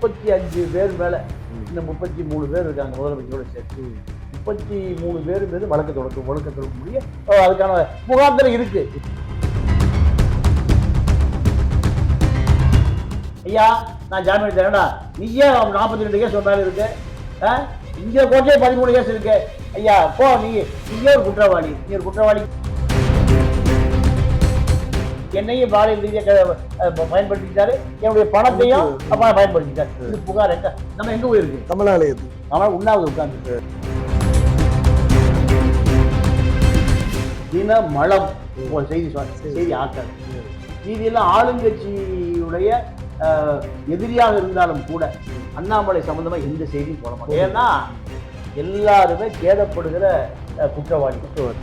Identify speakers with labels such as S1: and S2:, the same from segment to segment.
S1: முப்பத்தி அஞ்சு பேர் மேல இந்த முப்பத்தி மூணு பேர் இருக்காங்க முதலமைச்சரோட சேர்த்து. முப்பத்தி மூணு பேர் மீது வழக்கு தொடக்க வழக்கு தொடக்க முடிய அஹ் அதுக்கான முகாந்திரம் இருக்கு. ஐயா நான் ஜாமீன் தரேன்டா நீயே நாற்பத்தி ரெண்டு கேஸ் மேல இருக்கு? இங்க கோட்டையே பதிமூணு கேஸ் இருக்கு. ஐயா போ நீ நீயே ஒரு குற்றவாளி. நீ ஒரு குற்றவாளி. என்னையும் பாலியல் ரீதியாக பயன்படுத்திட்டாரு. என்னுடைய பணத்தையும் அப்பா பயன்படுத்திட்டாரு. இது புகார் எங்க நம்ம எங்க போயிருக்கு?
S2: கமலாலயத்து.
S1: அவன் உண்ணாவது உட்கார்ந்து தின மலம் செய்தி செய்தி ஆக்காது. மீதியெல்லாம் ஆளுங்கட்சியுடைய அஹ், எதிரியாக இருந்தாலும் கூட அண்ணாமலை சம்பந்தமா எந்த செய்தியும் போட மாட்டோம். ஏன்னா எல்லாருமே கேதப்படுகிற அஹ், குற்றவாளி. குற்றவாளி.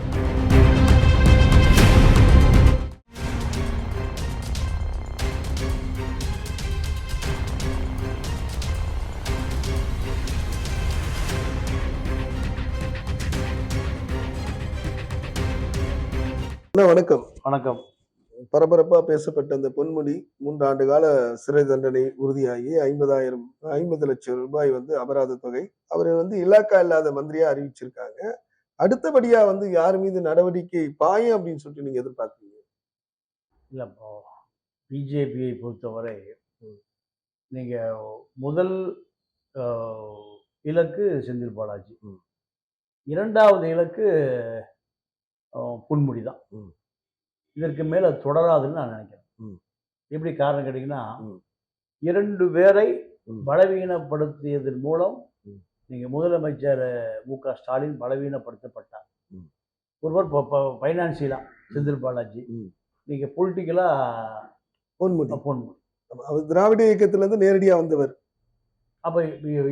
S2: அண்ணா வணக்கம்.
S1: வணக்கம்.
S2: பரபரப்பா பேசப்பட்ட அந்த பொன்முடி மூன்றாண்டு கால சிறை தண்டனை உறுதியாகி ஐம்பதாயிரம் ஐம்பது லட்சம் ரூபாய் வந்து அபராத தொகை. அவரை வந்து இலாக்கா இல்லாத மந்திரியா அறிவிச்சிருக்காங்க. அடுத்தபடியா வந்து யார் மீது நடவடிக்கை பாயும் அப்படின்னு சொல்லிட்டு நீங்க எதிர்பார்க்கறீங்க?
S1: இல்லை இப்போ பிஜேபியை பொறுத்தவரை நீங்க முதல் இலக்கு செந்தில் பாலாஜி. இரண்டாவது இலக்கு பொன்முடி தான். இதற்கு மேல தொடராதுன்னு நான் நினைக்கிறேன். எப்படி காரணம் கேட்டீங்கன்னா. இரண்டு பேரை. பலவீனப்படுத்தியதன் மூலம்
S2: ம்.
S1: நீங்க முதலமைச்சர் மு க ஸ்டாலின் பலவீனப்படுத்தப்பட்டார். ஒருவர் ஃபைனான்சியலா செந்தில் பாலாஜி
S2: ம்.
S1: நீங்க பொலிட்டிக்கலா
S2: பொன்முடி
S1: பொன்முடி
S2: அவர் திராவிட இயக்கத்துல இருந்து நேரடியா வந்தவர்
S1: அப்ப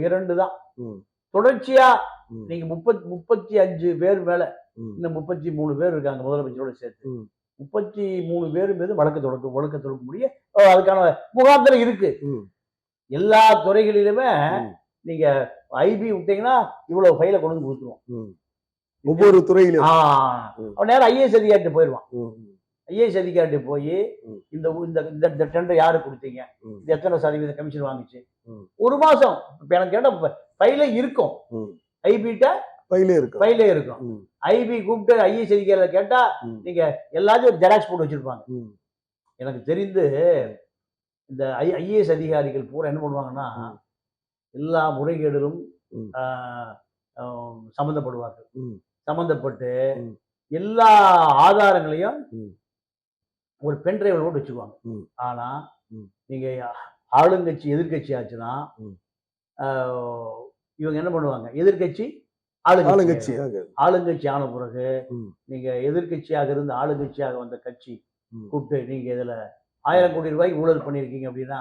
S1: இரண்டு தான்
S2: ம்.
S1: தொடர்ச்சியா
S2: ம்.
S1: நீங்க முப்பத்தி முப்பத்தி அஞ்சு பேர் மேல இன்னும் முப்பத்தி மூணு பேர் இருக்காங்க முதலமைச்சரோட சேர்த்து. முப்பத்தி மூணு பேர் மீது வழக்கு தொடக்க வழக்கு தொடக்க முடிய அஹ் அதுக்கான முகாந்திரம் இருக்கு. எல்லா துறைகளிலுமே. நீங்க ஐபி விட்டீங்கன்னா இவ்வளவு ஃபைல கொண்டு வந்து கொடுத்துருவோம்.
S2: ஒவ்வொரு துறையிலும்.
S1: அவன் நேரம் ஐஏஎஸ் அதிகாரிட்ட போயிடுவான். ஐஏஎஸ் அதிகாரிட்ட போய். இந்த இந்த இந்த இந்த டெண்டர் யாரு கொடுத்தீங்க. இது எத்தனை சதவீத கமிஷன் வாங்குச்சு. ஒரு மாசம் எனக்கு கேட்ட ஃபைல இருக்கும். ஐபிட்ட
S2: பையிலே இருக்கும்
S1: ஃபைலே இருக்கும். ஐபி கூப்பிட்டு ஐஏஎஸ் அதிகாரில கேட்டா
S2: ம்.
S1: நீங்க எல்லாத்தையும் ஒரு ஜெராக்ஸ் போட்டு வச்சிருப்பாங்க. எனக்கு தெரிந்து இந்த ஐ ஐஏஎஸ் அதிகாரிகள் பூரா என்ன பண்ணுவாங்கன்னா. எல்லா முறைகேடுகளும். சம்பந்தப்பட்டு
S2: ம்.
S1: எல்லா ஆதாரங்களையும். ஒரு பென் டிரைவர் போட்டு வச்சுக்குவாங்க. ஆனா
S2: ம்.
S1: நீங்க ஆளுங்கட்சி எதிர்க்கட்சி ஆச்சுன்னா இவங்க என்ன பண்ணுவாங்க எதிர்க்கட்சி ஆளுங்கட்சி ஆளுங்கட்சி ஆன பிறகு. நீங்க எதிர்க்கட்சியாக இருந்து ஆளுங்கட்சியாக வந்த கட்சி. கூப்பிட்டு நீங்க இதுல ஆயிரம் கோடி ரூபாய்க்கு ஊழல் பண்ணியிருக்கீங்க அப்படின்னா.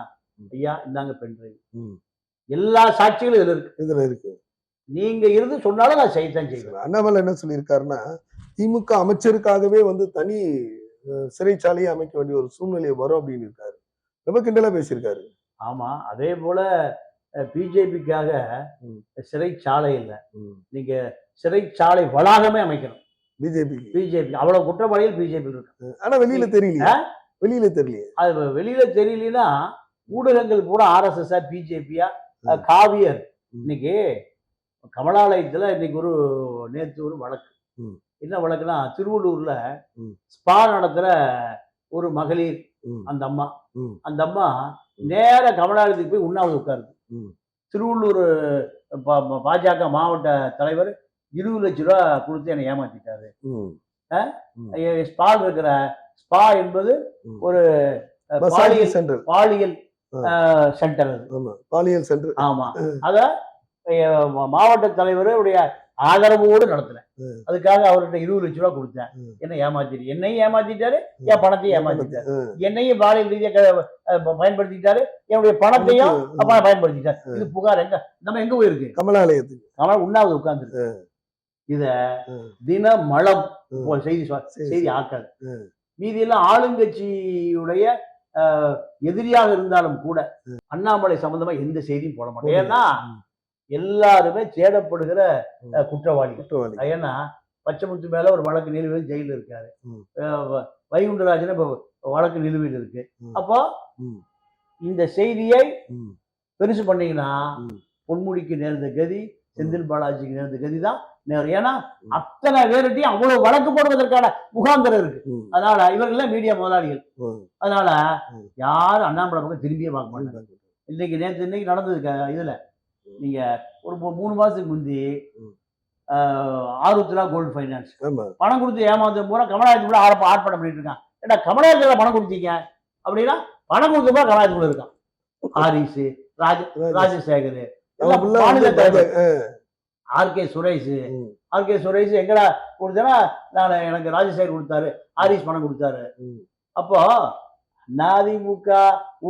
S1: ஐயா இந்தாங்க பென் டிரைவ்
S2: ம்.
S1: எல்லா சாட்சிகளும் இதுல இருக்கு
S2: இதுல இருக்கு
S1: நீங்க இருந்து சொன்னாலும் நான் செய்யத்தான் செய்வேன்
S2: அண்ணாமலை என்ன சொல்லியிருக்காருன்னா திமுக அமைச்சருக்காகவே வந்து தனி சிறைச்சாலையை அமைக்க வேண்டிய ஒரு சூழ்நிலை வரும் அப்படின்னு இருக்காரு ரொம்ப கிண்டலா பேசியிருக்காரு
S1: ஆமா அதே போல பிஜேபிக்காக
S2: ம்.
S1: சிறைச்சாலை இல்லை
S2: ம்.
S1: நீங்க சிறைச்சாலை வளாகமே அமைக்கணும்
S2: பிஜேபிக்கு
S1: பிஜேபி அவ்வளவு குற்றவாளிகள் பிஜேபி இருக்கு
S2: ஆனா வெளியில தெரியலையே வெளியில தெரியலையே
S1: அது வெளியில தெரியலனா ஊடகங்கள் பூரா ஆர்எஸ்எஸ் பிஜேபியா. காவியர். இன்னைக்கு கமலாலயத்துல இன்னைக்கு ஒரு நேத்து ஒரு வழக்கு. என்ன வழக்குனா திருவள்ளூர்ல. ஸ்பா நடத்துற ஒரு மகளிர். அந்த அம்மா. அந்த அம்மா நேர கமலாலயத்துக்கு போய் உண்ணாவது உட்காருது. திருவள்ளூர் பாஜக மாவட்ட தலைவர் இருபது லட்ச ரூபா கொடுத்து என்னை ஏமாத்திட்டாரு.
S2: ம்.
S1: ஐய- ஸ்பா இருக்கிற ஸ்பா என்பது. ஒரு பாலியல்
S2: சென்டர்.
S1: பாலியல். சென்டர்
S2: பாலியல் சென்டர்.
S1: ஆமா. அத மாவட்ட தலைவருடைய ஆதரவோடு நடத்தினேன்
S2: ம்.
S1: அதுக்காக அவர்கிட்ட இருபது லட்ச ரூபா கொடுத்தேன். என்ன ஏமாத்திட்டு என்னையும் ஏமாத்திட்டாரு என் பணத்தையும் ஏமாத்திட்டாரு. என்னையும் பாலியல் ரீதியாக பயன்படுத்திட்டாரு என்னுடைய பணத்தையும். அப்பா பயன்படுத்திட்டாரு இது புகார் எங்க நம்ம எங்க போயிருக்கு
S2: கமலாலயத்துக்கு
S1: அவன் உண்ணாவது உட்கார்ந்து இத. தின மலம் செய்தி செய்தி. ஆக்காது. மீதியெல்லாம் ஆளுங்கட்சியுடைய எதிரியாக இருந்தாலும் கூட அண்ணாமலை சம்பந்தமா எந்த செய்தியும் போட மாட்டேன் ஏன்னா. எல்லாருமே. அஹ், குற்றவாளிகள்
S2: குற்றவாளி
S1: ஏன்னா பச்சைமுத்து மேல ஒரு வழக்கு நிலுவையில் ஜெயில இருக்காரு வைகுண்டராஜன் இப்ப வழக்கு நிலுவையில் இருக்கு. அப்போ. இந்த செய்தியை. பெருசு பண்ணீங்கன்னா. பொன்முடிக்கு நேர்ந்த கதி செந்தில் பாலாஜிக்கு நேர்ந்த கதி தான் நேரும் ஏன்னா அத்தனை பேர்கிட்டையும் அவ்வளவு வழக்கு போடுவதற்கான முகாந்திரம் இருக்கு அதனால இவர்கள்லாம் மீடியா முதலாளிகள் அதனால. யாரும் அண்ணாமலை பக்கம் திரும்பியே பார்க்க மாட்டாங்க. இன்னைக்கு நேற்று இன்னைக்கு நடந்தது இதுல நீங்க ஒரு மூணு மாசத்துக்கு முந்தி ஆருத்ரா கோல்டு ஃபைனான்ஸ் பணம் கொடுத்து ஏமாந்து பூரா கமலாயத்துக்குள்ள ஆர்ப்ப ஆர்ப்பாட்டம் பண்ணிட்டு இருக்கான். ஏடா கமலாயத்துல பணம் கொடுத்தீங்க? அப்படின்னா பணம் கொடுத்து பூரா கமலாயத்துக்குள்ள இருக்கான். ஹாரிஸ் ராஜ ராஜசேகர்.
S2: அவன் full ஆ
S1: மாநில
S2: வந்து
S1: தலைவர்.
S2: பாஜக-
S1: ஆர் கே சுரேஷ்.
S2: ம்,
S1: ஆர் கே சுரேஷ் எங்கடா கொடுத்தேன்னா நான் எனக்கு ராஜசேகர் கொடுத்தாரு. ஹாரிஸ் பணம் கொடுத்தாரு. அப்போ அதிமுக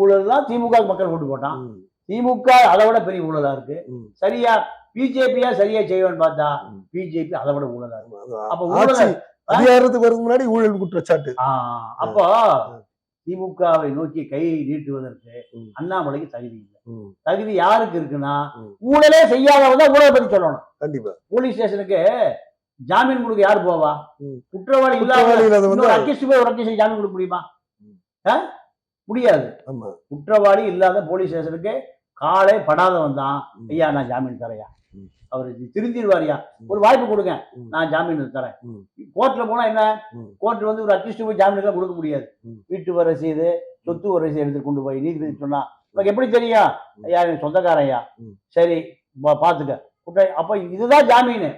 S1: ஊழல் தான் திமுக க்கு மக்கள் ஓட்டு போட்டான். திமுக அதை விட பெரிய ஊழலா இருக்கு. சரியா? பிஜேபியா சரியா செய்வேன்னு பார்த்தா. பிஜேபி அதை விட ஊழலா இருக்கு. அப்ப ஊழல்
S2: அதிகாரத்துக்கு வரதுக்கு முன்னாடி ஊழல் குற்றச்சாட்டு.
S1: அப்போ திமுகவை நோக்கி கை நீட்டுவதற்கு. அண்ணாமலைக்கு தகுதி இல்லை. தகுதி யாருக்கு இருக்குன்னா. ஊழலே செய்யாதவங்க ஊழலை பத்தி சொல்லணும்.
S2: கண்டிப்பா.
S1: போலீஸ் ஸ்டேஷனுக்கு ஜாமீன் கொடுக்க யார் போவா. குற்றவாளி இல்லாத அக்கிஸ்ட் போய் ஒரு அக்கிஸ்ட் ஜாமீன் கொடுக்க முடியுமா? முடியாது குற்றவாளி இல்லாத போலீஸ் ஸ்டேஷனுக்கு காலே படாதவன் தான். ஐயா நான் ஜாமீன் தரையா. அவர் திருந்திருவாரியா
S2: ம்.
S1: ஒரு வாய்ப்பு கொடுங்க. நான் ஜாமீன் தரேன். கோர்ட்ல போனா என்ன. கோர்ட் வந்து ஒரு அக்கிஸ்ட் போய் ஜாமீன் எல்லாம் கொடுக்க முடியாது. வீட்டு வர செய்து சொத்து வர செய்து எடுத்து கொண்டு போய் நீதிபதி சொன்னா உனக்கு எப்படி தெரியும்
S2: ம்.
S1: ஐயா என் சொந்தக்காரன் ஐயா
S2: ம்.
S1: சரி பாத்துக்க அப்ப இதுதான் ஜாமீன்.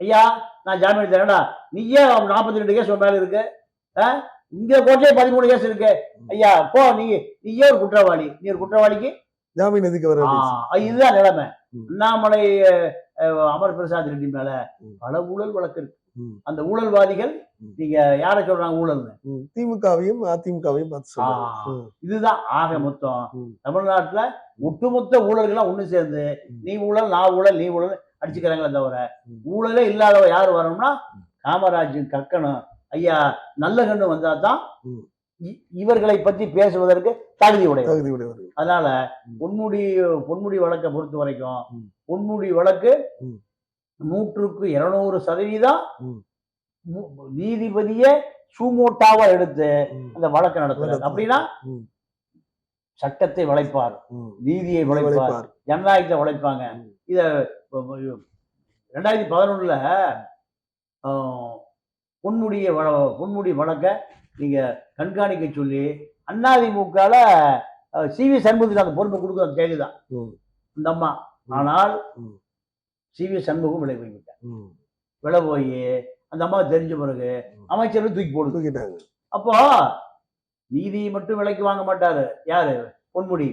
S1: ஐயா நான் ஜாமீன் தரேன்டா நீயே நாற்பத்தி ரெண்டு கேஸ் மேல இருக்கு? இங்க கோர்ட்லயே பதிமூணு கேஸ் இருக்கு ஐயா போ நீ நீயே ஒரு குற்றவாளி நீ ஒரு குற்றவாளிக்கு
S2: ஜாமீன் எதுக்கு வர
S1: இதுதான் நிலைமை. அண்ணாமலை அமர் பிரசாத் ரெட்டி மேல. பல ஊழல் வழக்கு இருக்கு. அந்த ஊழல்வாதிகள். நீங்க யாரை சொல்றாங்க ஊழல்னு
S2: திமுகவையும் அதிமுகவையும்
S1: இதுதான் ஆக மொத்தம். தமிழ்நாட்டுல ஒட்டுமொத்த ஊழல்கள்லாம் ஒண்ணு சேர்ந்து. நீ ஊழல் நான் ஊழல் நீ ஊழல் அடிச்சுக்கிறாங்களே தவிர. ஊழலே இல்லாதவ யார் வரணும்னா காமராஜ் கக்கணும் ஐயா நல்ல கண்ணு வந்தா தான் இவர்களை பத்தி பேசுவதற்கு தகுதி உடையவர்
S2: தகுதி உடையவர்கள்
S1: அதனால. பொன்முடி பொன்முடி வழக்கை பொறுத்த வரைக்கும். பொன்முடி வழக்கு. நூற்றுக்கு இருநூறு சதவீதம் நீதிபதியே சூமோட்டாவா எடுத்து அந்த வழக்கை நடத்துறாரு. அப்படின்னா சட்டத்தை வளைப்பார். நீதியை வளைப்பார். ஜனநாயகத்தை வளைப்பாங்க. இத ரெண்டாயிரத்தி பதினொன்னுல பொன்முடிய வழ பொன்முடி வழக்க நீங்க கண்காணிக்க சொல்லி அதிமுகல சி வி சண்முகத்துக்கு அந்த பொறுப்பை கொடுக்க அந்த ஜெயலலிதா இந்த அம்மா. ஆனால்
S2: ம்.
S1: சி வி சண்முகம் விலை போய்விட்டார். விலை போய் அந்த அம்மா தெரிஞ்ச பிறகு அமைச்சர் தூக்கி போடுது
S2: தூக்கிட்டாங்க.
S1: அப்போ நீதியை மட்டும் விலைக்கு வாங்க மாட்டாரு. யாரு? பொன்முடி.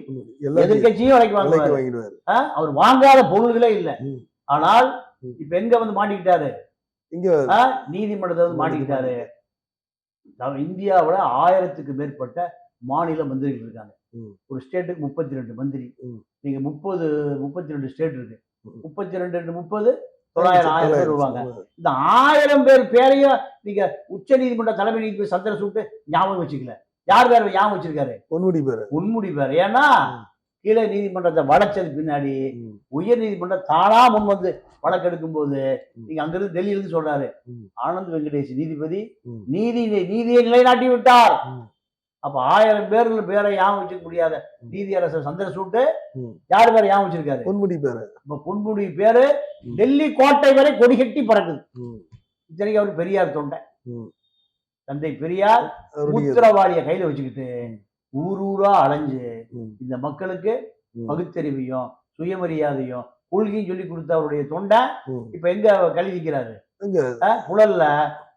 S1: எதிர்கட்சியும் விலைக்கு ஆ? அவர் வாங்காத பொருள்களே இல்ல. ஆனால். இப்ப எங்க வந்து மாட்டிக்கிட்டாரு?
S2: இங்க?
S1: நீதிமன்றத்தை வந்து மாட்டிக்கிட்டாரு இந்தியாவுல ஆயிரத்துக்கு மேற்பட்ட மாநில மந்திரிகள் இருக்காங்க. ஒரு ஸ்டேட்டுக்கு முப்பத்தி ரெண்டு மந்திரி. நீங்க முப்பது முப்பத்தி ரெண்டு ஸ்டேட் இருக்கு. முப்பத்தி ரெண்டு ரெண்டு முப்பது தொள்ளாயிரம் ஆயிரம் பேர் வருவாங்க. இந்த ஆயிரம் பேர் பேரையும் நீங்க உச்ச நீதிமன்ற தலைமை நீதிபதி சந்திர சூட்டு ஞாபகம் வச்சுக்கல யார் பேர் ஞாபகம் வச்சிருக்காரு
S2: பொன்முடி பேரு
S1: உன்முடி பேர் ஏன்னா. கீழே நீதிமன்றத்தை வளைச்சது பின்னாடி உயர் நீதிமன்றம் தானா முன் வந்து வழக்கெடுக்கும் போது. நீங்க அங்கிருந்து டெல்லியில இருந்து சொல்றாரு. ஆனந்த் வெங்கடேஷ் நீதிபதி. நீதி நீதியை நிலைநாட்டி விட்டார். அப்ப ஆயிரம் பேர்கள் பேரை ஞாபகம் வச்சுக்க முடியாத. நீதியரசர் சந்திரசூட்டு. யார் பேரை ஞாபகம் வச்சிருக்காரு
S2: பொன்முடி பேரு
S1: இப்ப பொன்முடி பேரு. டெல்லி கோட்டை வரை கொடிகட்டி பறக்குது இத்தனைக்கு அவர் பெரியார் தொண்டை. தந்தை பெரியார்
S2: அவருடைய
S1: மூத்திரவாளிய கையில வச்சுக்கிட்டு ஊர் ஊரா அலைஞ்சு இந்த மக்களுக்கு பகுத்தறிவையும் சுயமரியாதையும் கொள்கையும் சொல்லி கொடுத்த அவருடைய தொண்டை. இப்ப எங்க கழுவிக்கிறாரு
S2: எங்க?
S1: அஹ், புழல்ல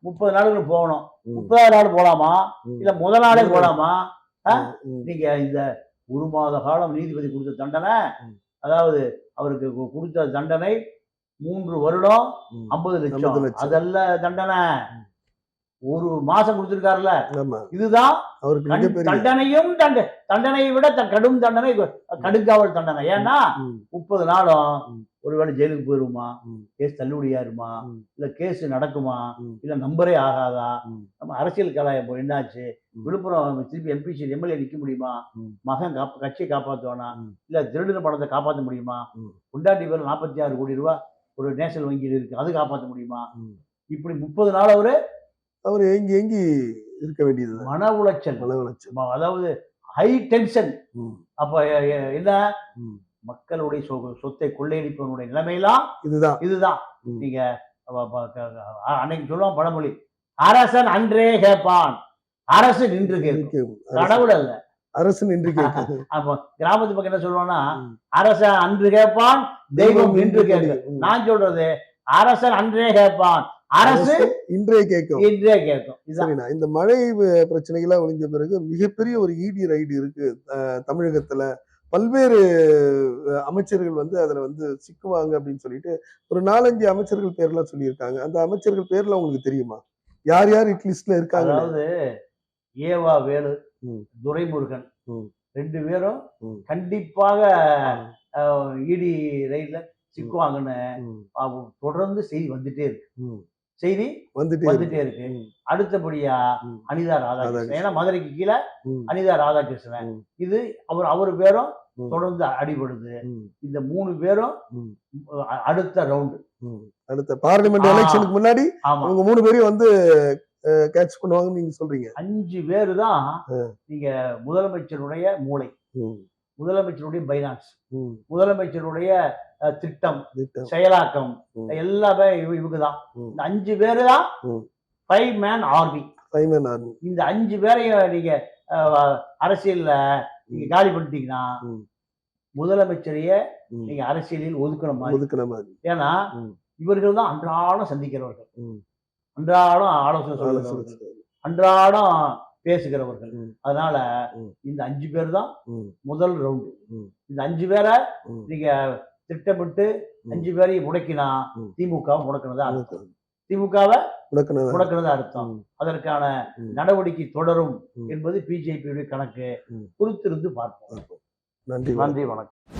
S1: முப்பது நாளுக்கு போகணும் முப்பதாவது நாள் போலாமா இல்ல முதல் நாளே. போலாமா நீங்க இந்த ஒரு மாத காலம் நீதிபதி கொடுத்த தண்டனை. அதாவது அவருக்கு கொடுத்த தண்டனை மூன்று வருடம். ஐம்பது
S2: 50
S1: லட்சம்
S2: லட்சம்.
S1: அதல்ல தண்டனை. ஒரு மாசம் கொடுத்திருக்காருல்ல இதுதான்
S2: அவருக்கு
S1: தண்டனையும் தண்ட தண்டனையை விட கடும் தண்டனை கடுங்காவல் தண்டனை ஏன்னா முப்பது நாளும். ஒருவேளை ஜெயிலுக்கு போயிருமா. கேஸ் தள்ளுபடியாருமா. இல்ல கேஸ் நடக்குமா. இல்ல நம்பரே ஆகாதா. நம்ம அரசியல் கலாயம் என்னாச்சு. விழுப்புரம் திருப்பி எம்பி சீட் எம்எல்ஏ நிக்க முடியுமா. மகன் காப்ப கட்சியை காப்பாத்துவானா
S2: ம்.
S1: இல்ல திருடின பணத்தை காப்பாற்ற முடியுமா
S2: ம்.
S1: கொண்டாட்டி பேர் நாற்பத்தி ஆறு கோடி ரூபாய் ஒரு நேஷனல் வங்கியில் இருக்கு அது காப்பாற்ற முடியுமா. இப்படி முப்பது நாள் அவரு
S2: அவர் ஏங்கி ஏங்கி இருக்க வேண்டியது?
S1: மன உளைச்சல்.
S2: மன உளைச்சல்.
S1: அதாவது ஹை டென்ஷன் அப்ப என்ன. மக்களுடைய சொத்தை கொள்ளையடிப்பவனுடைய நிலைமையெல்லாம்
S2: இதுதான்.
S1: இதுதான். நீங்க அன்னைக்கு சொல்லுவான் பழமொழி அரசன் அன்றே கேட்பான். அரசு நின்று கேட்கும். கடவுள் அல்ல.
S2: அரசு நின்று கேட்கும்.
S1: அப்போ கிராமத்து பக்கம் என்ன சொல்லுவான்னா
S2: ம்.
S1: அரசன் அன்று கேட்பான் தெய்வம் நின்று கேட்கும். நான் சொல்றது அரசன் அன்றே கேட்பான். அரசு
S2: இன்றே கேட்கும்
S1: இன்றே கேட்கும்
S2: இந்த மழை பிரச்சனைகள்லாம் ஒழிஞ்ச பிறகு மிகப்பெரிய ஒரு இடி ரைடு இருக்கு தமிழகத்துல. பல்வேறு அமைச்சர்கள் வந்து அதுல வந்து சிக்குவாங்க அப்படின்னு சொல்லிட்டு ஒரு நாலஞ்சு அமைச்சர்கள் பேர்லாம் சொல்லியிருக்காங்க. அந்த அமைச்சர்கள் பேர்லாம் உங்களுக்கு தெரியுமா? யார் யார் இட் லிஸ்ட்ல இருக்காங்க
S1: அதாவது ஏவா வேலு. துரைமுருகன். ரெண்டு பேரும். கண்டிப்பாக இடி ரயில்ல சிக்குவாங்கன்னு அவங்க தொடர்ந்து செய்தி வந்துட்டே இருக்கு. செய்தி
S2: வந்துட்டே இருக்கு.
S1: வந்துட்டே இருக்கு. அடுத்தபடியா. அனிதா ராதாகிருஷ்ணன். ஏன்னா மதுரைக்கு கீழே அனிதா ராதாகிருஷ்ணன். இது அவர் அவர் பேரும். தொடர்ந்து அடிபடுது. இந்த மூணு பேரும் அடுத்த ரவுண்டு.
S2: அடுத்த பார்லிமெண்ட். எலெக்ஷனுக்கு முன்னாடி அவங்க மூணு பேரையும் வந்து கேட்ச் பண்ணுவாங்கன்னு நீங்க சொல்றீங்க.
S1: அஞ்சு பேரு தான் நீங்க முதலமைச்சருடைய மூளை. முதலமைச்சருடைய பைனான்ஸ். முதலமைச்சருடைய திட்டம். செயலாக்கம். எல்லாமே இவ- இவங்க தான். இந்த அஞ்சு பேரு தான். ஃபைவ் மேன் ஆர்மி இந்த அஞ்சு பேரையும் நீங்க அரசியல்ல நீங்க காலி பண்ணிட்டீங்கன்னா. முதலமைச்சரையே. நீங்க அரசியலில் ஒதுக்கிற மாதிரி ஏன்னா. இவர்கள் தான் அன்றாடம் சந்திக்கிறவர்கள். அன்றாடம் ஆலோசனை
S2: செய்றாரு.
S1: அன்றாடம் பேசுகிறவர்கள். அதனால. இந்த அஞ்சு பேர் தான் முதல் ரவுண்டு. இந்த அஞ்சு பேரை. நீங்க திட்டமிட்டு. அஞ்சு பேரையும் முடக்கினா. திமுக முடக்கினதா அர்த்தம் திமுகவை முடக்கினதா அர்த்தம் அதற்கான. நடவடிக்கை தொடரும். என்பது பிஜேபியுடைய கணக்கு
S2: ம்.
S1: பொறுத்திருந்து பார்ப்போம்
S2: நன்றி
S1: நன்றி வணக்கம்